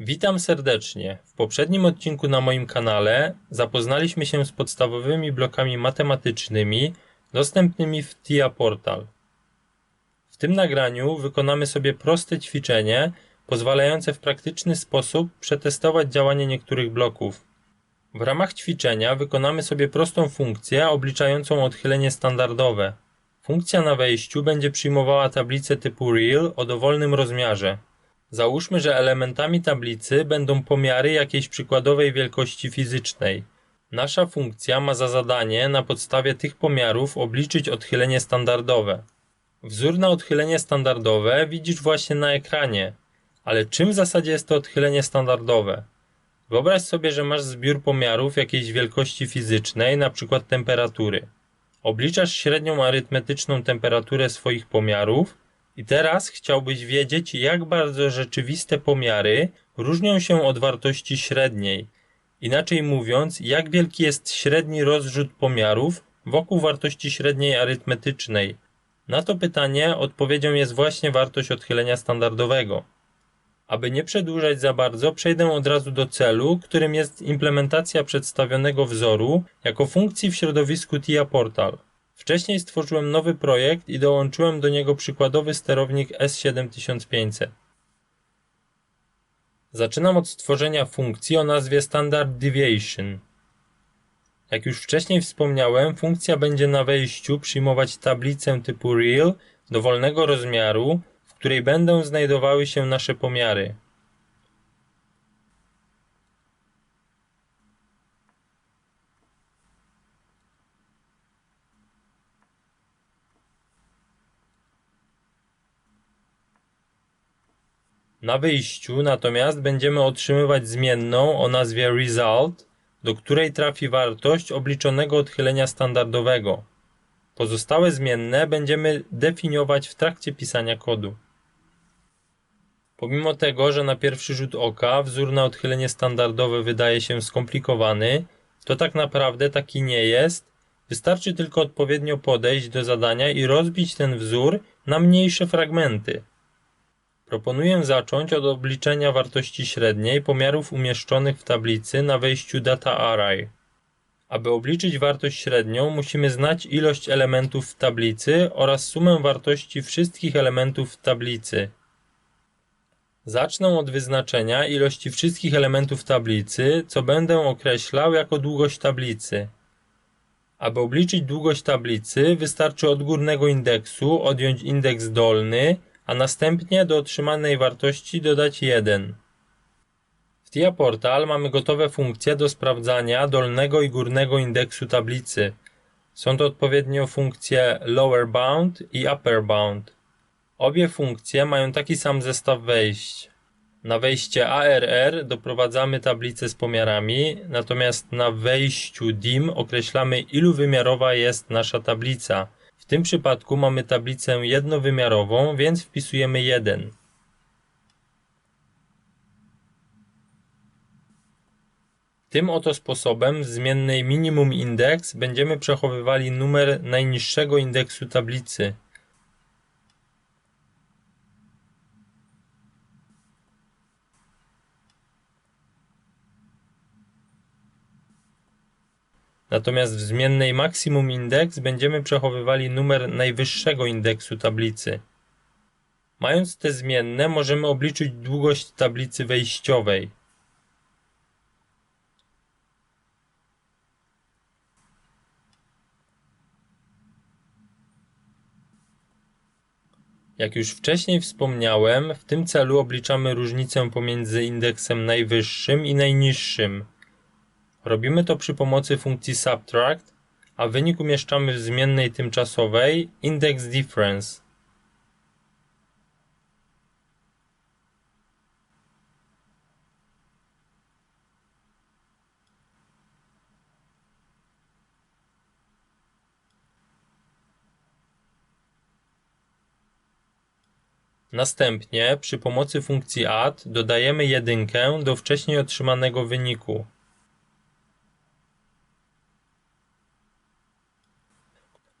Witam serdecznie. W poprzednim odcinku na moim kanale zapoznaliśmy się z podstawowymi blokami matematycznymi dostępnymi w TIA Portal. W tym nagraniu wykonamy sobie proste ćwiczenie pozwalające w praktyczny sposób przetestować działanie niektórych bloków. W ramach ćwiczenia wykonamy sobie prostą funkcję obliczającą odchylenie standardowe. Funkcja na wejściu będzie przyjmowała tablicę typu real o dowolnym rozmiarze. Załóżmy, że elementami tablicy będą pomiary jakiejś przykładowej wielkości fizycznej. Nasza funkcja ma za zadanie na podstawie tych pomiarów obliczyć odchylenie standardowe. Wzór na odchylenie standardowe widzisz właśnie na ekranie. Ale czym w zasadzie jest to odchylenie standardowe? Wyobraź sobie, że masz zbiór pomiarów jakiejś wielkości fizycznej, np. temperatury. Obliczasz średnią arytmetyczną temperaturę swoich pomiarów i teraz chciałbyś wiedzieć, jak bardzo rzeczywiste pomiary różnią się od wartości średniej. Inaczej mówiąc, jak wielki jest średni rozrzut pomiarów wokół wartości średniej arytmetycznej. Na to pytanie odpowiedzią jest właśnie wartość odchylenia standardowego. Aby nie przedłużać za bardzo, przejdę od razu do celu, którym jest implementacja przedstawionego wzoru jako funkcji w środowisku TIA Portal. Wcześniej stworzyłem nowy projekt i dołączyłem do niego przykładowy sterownik S7500. Zaczynam od stworzenia funkcji o nazwie Standard Deviation. Jak już wcześniej wspomniałem, funkcja będzie na wejściu przyjmować tablicę typu real dowolnego rozmiaru, w której będą znajdowały się nasze pomiary. Na wyjściu natomiast będziemy otrzymywać zmienną o nazwie result, do której trafi wartość obliczonego odchylenia standardowego. Pozostałe zmienne będziemy definiować w trakcie pisania kodu. Pomimo tego, że na pierwszy rzut oka wzór na odchylenie standardowe wydaje się skomplikowany, to tak naprawdę taki nie jest. Wystarczy tylko odpowiednio podejść do zadania i rozbić ten wzór na mniejsze fragmenty. Proponuję zacząć od obliczenia wartości średniej pomiarów umieszczonych w tablicy na wejściu Data Array. Aby obliczyć wartość średnią, musimy znać ilość elementów w tablicy oraz sumę wartości wszystkich elementów w tablicy. Zacznę od wyznaczenia ilości wszystkich elementów tablicy, co będę określał jako długość tablicy. Aby obliczyć długość tablicy, wystarczy od górnego indeksu odjąć indeks dolny, a następnie do otrzymanej wartości dodać 1. W TIA Portal mamy gotowe funkcje do sprawdzania dolnego i górnego indeksu tablicy. Są to odpowiednio funkcje lower bound i upper bound. Obie funkcje mają taki sam zestaw wejść. Na wejście ARR doprowadzamy tablicę z pomiarami, natomiast na wejściu DIM określamy iluwymiarowa jest nasza tablica. W tym przypadku mamy tablicę jednowymiarową, więc wpisujemy 1. Tym oto sposobem w zmiennej minimum index będziemy przechowywali numer najniższego indeksu tablicy. Natomiast w zmiennej maksimum index będziemy przechowywali numer najwyższego indeksu tablicy. Mając te zmienne możemy obliczyć długość tablicy wejściowej. Jak już wcześniej wspomniałem, w tym celu obliczamy różnicę pomiędzy indeksem najwyższym i najniższym. Robimy to przy pomocy funkcji subtract, a wynik umieszczamy w zmiennej tymczasowej index difference. Następnie przy pomocy funkcji add dodajemy jedynkę do wcześniej otrzymanego wyniku.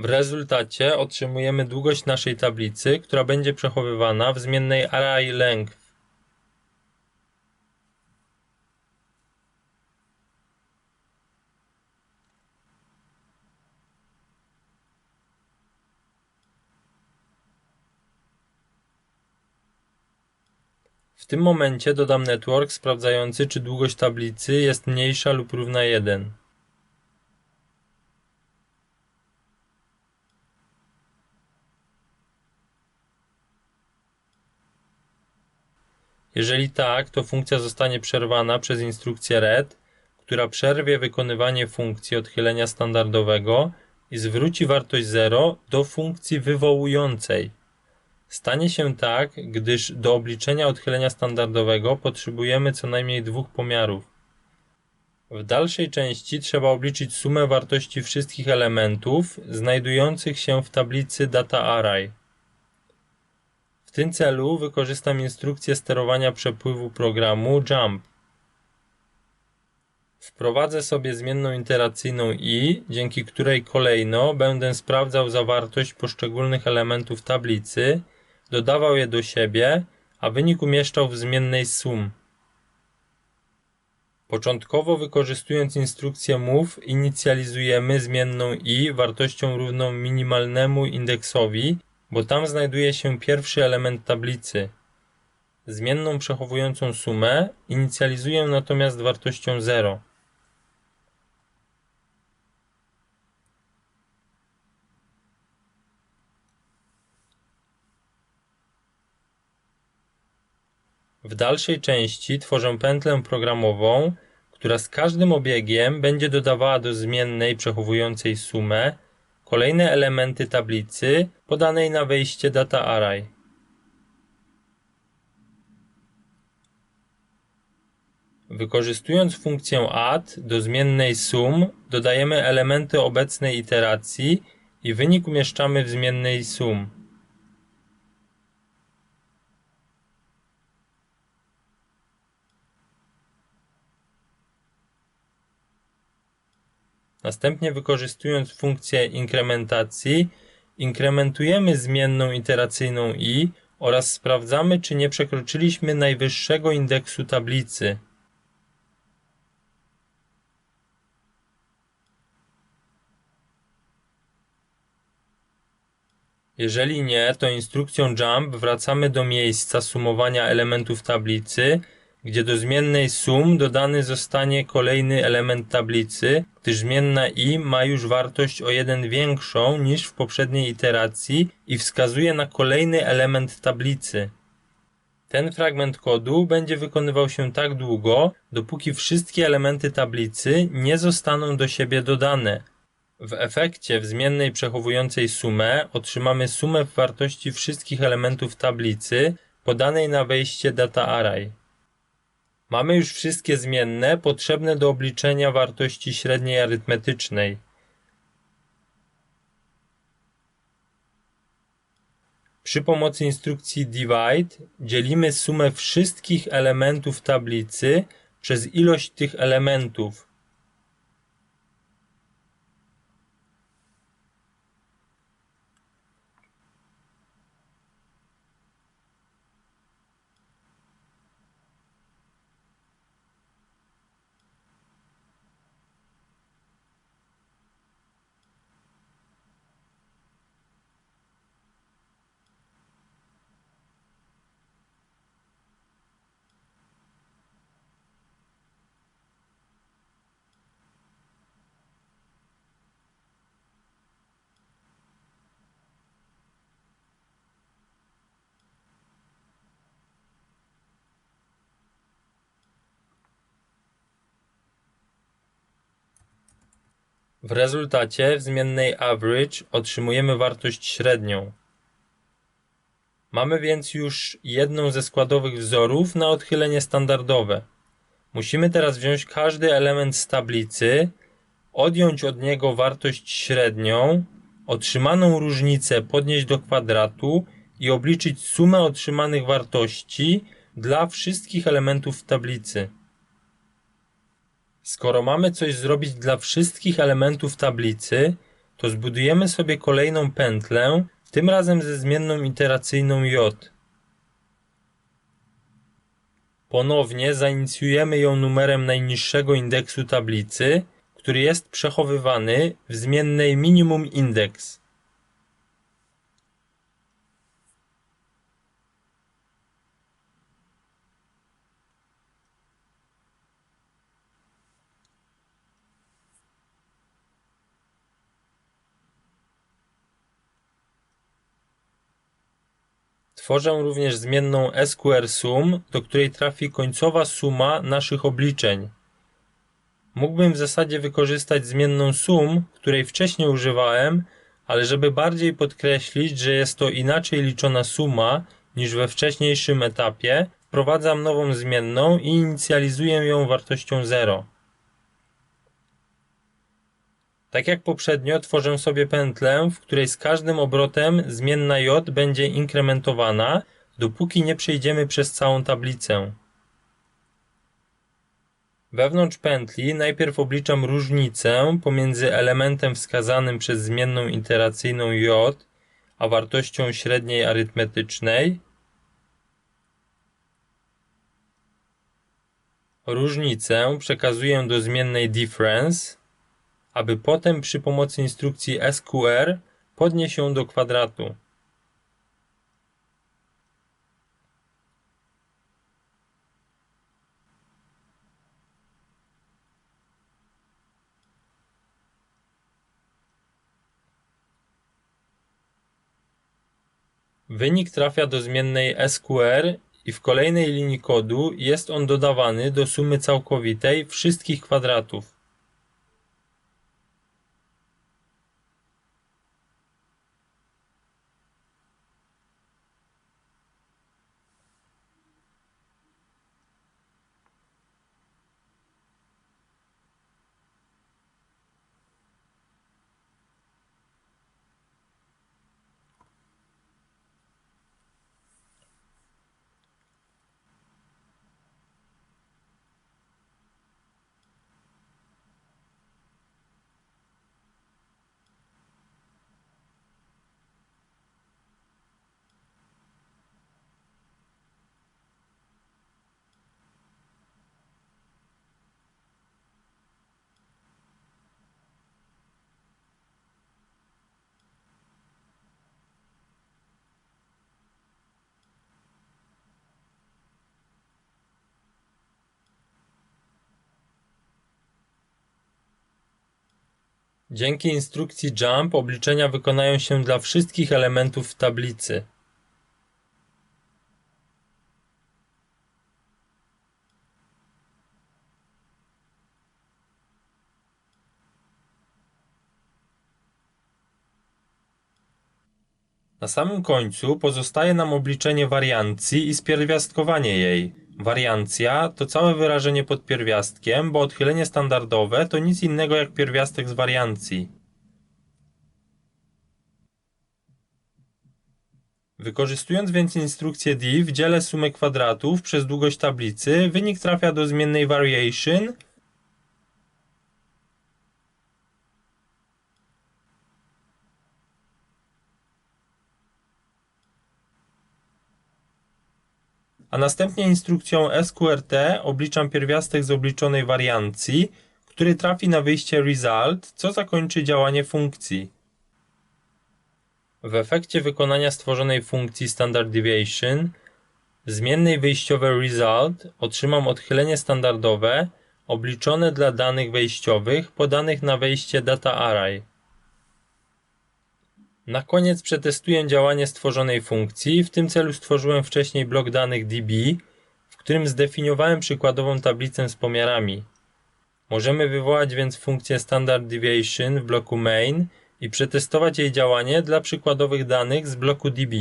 W rezultacie otrzymujemy długość naszej tablicy, która będzie przechowywana w zmiennej array length. W tym momencie dodam network sprawdzający, czy długość tablicy jest mniejsza lub równa 1. Jeżeli tak, to funkcja zostanie przerwana przez instrukcję read, która przerwie wykonywanie funkcji odchylenia standardowego i zwróci wartość 0 do funkcji wywołującej. Stanie się tak, gdyż do obliczenia odchylenia standardowego potrzebujemy co najmniej dwóch pomiarów. W dalszej części trzeba obliczyć sumę wartości wszystkich elementów znajdujących się w tablicy Data Array. W tym celu wykorzystam instrukcję sterowania przepływu programu Jump. Wprowadzę sobie zmienną iteracyjną i, dzięki której kolejno będę sprawdzał zawartość poszczególnych elementów tablicy, dodawał je do siebie, a wynik umieszczał w zmiennej sum. Początkowo wykorzystując instrukcję move inicjalizujemy zmienną i wartością równą minimalnemu indeksowi, bo tam znajduje się pierwszy element tablicy. Zmienną przechowującą sumę inicjalizuję natomiast wartością 0. W dalszej części tworzę pętlę programową, która z każdym obiegiem będzie dodawała do zmiennej przechowującej sumę kolejne elementy tablicy podanej na wejście data array. Wykorzystując funkcję add do zmiennej sum dodajemy elementy obecnej iteracji i wynik umieszczamy w zmiennej sum. Następnie wykorzystując funkcję inkrementacji, inkrementujemy zmienną iteracyjną i oraz sprawdzamy, czy nie przekroczyliśmy najwyższego indeksu tablicy. Jeżeli nie, to instrukcją jump wracamy do miejsca sumowania elementów tablicy gdzie do zmiennej sum dodany zostanie kolejny element tablicy, gdyż zmienna i ma już wartość o jeden większą niż w poprzedniej iteracji i wskazuje na kolejny element tablicy. Ten fragment kodu będzie wykonywał się tak długo, dopóki wszystkie elementy tablicy nie zostaną do siebie dodane. W efekcie w zmiennej przechowującej sumę otrzymamy sumę wartości wszystkich elementów tablicy podanej na wejście data array. Mamy już wszystkie zmienne potrzebne do obliczenia wartości średniej arytmetycznej. Przy pomocy instrukcji divide dzielimy sumę wszystkich elementów tablicy przez ilość tych elementów. W rezultacie w zmiennej average otrzymujemy wartość średnią. Mamy więc już jedną ze składowych wzorów na odchylenie standardowe. Musimy teraz wziąć każdy element z tablicy, odjąć od niego wartość średnią, otrzymaną różnicę podnieść do kwadratu i obliczyć sumę otrzymanych wartości dla wszystkich elementów w tablicy. Skoro mamy coś zrobić dla wszystkich elementów tablicy, to zbudujemy sobie kolejną pętlę, tym razem ze zmienną iteracyjną j. Ponownie zainicjujemy ją numerem najniższego indeksu tablicy, który jest przechowywany w zmiennej minimum indeks. Tworzę również zmienną squareSum, do której trafi końcowa suma naszych obliczeń. Mógłbym w zasadzie wykorzystać zmienną sum, której wcześniej używałem, ale żeby bardziej podkreślić, że jest to inaczej liczona suma niż we wcześniejszym etapie, wprowadzam nową zmienną i inicjalizuję ją wartością 0. Tak jak poprzednio tworzę sobie pętlę, w której z każdym obrotem zmienna j będzie inkrementowana, dopóki nie przejdziemy przez całą tablicę. Wewnątrz pętli najpierw obliczam różnicę pomiędzy elementem wskazanym przez zmienną iteracyjną j a wartością średniej arytmetycznej. Różnicę przekazuję do zmiennej difference, aby potem przy pomocy instrukcji sqr podnieść ją do kwadratu. Wynik trafia do zmiennej sqr i w kolejnej linii kodu jest on dodawany do sumy całkowitej wszystkich kwadratów. Dzięki instrukcji jump obliczenia wykonają się dla wszystkich elementów w tablicy. Na samym końcu pozostaje nam obliczenie wariancji i spierwiastkowanie jej. Wariancja to całe wyrażenie pod pierwiastkiem, bo odchylenie standardowe to nic innego jak pierwiastek z wariancji. Wykorzystując więc instrukcję div, dzielę sumę kwadratów przez długość tablicy, wynik trafia do zmiennej variation a następnie instrukcją sqrt obliczam pierwiastek z obliczonej wariancji, który trafi na wyjście result, co zakończy działanie funkcji. W efekcie wykonania stworzonej funkcji standard deviation w zmiennej wyjściowej result otrzymam odchylenie standardowe obliczone dla danych wejściowych podanych na wejście data array. Na koniec przetestuję działanie stworzonej funkcji. W tym celu stworzyłem wcześniej blok danych db, w którym zdefiniowałem przykładową tablicę z pomiarami. Możemy wywołać więc funkcję standard deviation w bloku main i przetestować jej działanie dla przykładowych danych z bloku db.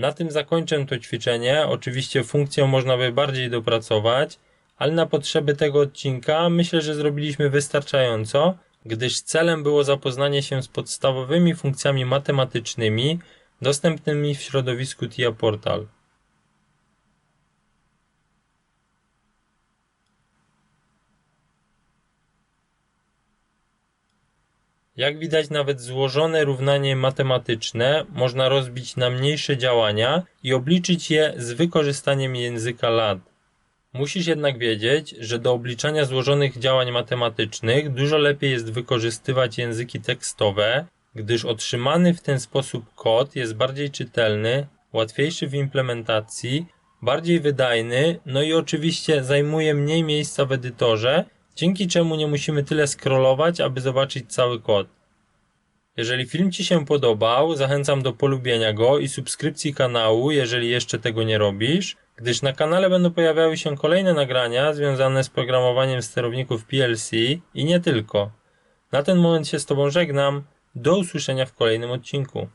Na tym zakończę to ćwiczenie. Oczywiście funkcję można by bardziej dopracować, ale na potrzeby tego odcinka myślę, że zrobiliśmy wystarczająco, gdyż celem było zapoznanie się z podstawowymi funkcjami matematycznymi dostępnymi w środowisku TIA Portal. Jak widać, nawet złożone równanie matematyczne można rozbić na mniejsze działania i obliczyć je z wykorzystaniem języka LAD. Musisz jednak wiedzieć, że do obliczania złożonych działań matematycznych dużo lepiej jest wykorzystywać języki tekstowe, gdyż otrzymany w ten sposób kod jest bardziej czytelny, łatwiejszy w implementacji, bardziej wydajny, no i oczywiście zajmuje mniej miejsca w edytorze, dzięki czemu nie musimy tyle scrollować, aby zobaczyć cały kod. Jeżeli film Ci się podobał, zachęcam do polubienia go i subskrypcji kanału, jeżeli jeszcze tego nie robisz, gdyż na kanale będą pojawiały się kolejne nagrania związane z programowaniem sterowników PLC i nie tylko. Na ten moment się z Tobą żegnam. Do usłyszenia w kolejnym odcinku.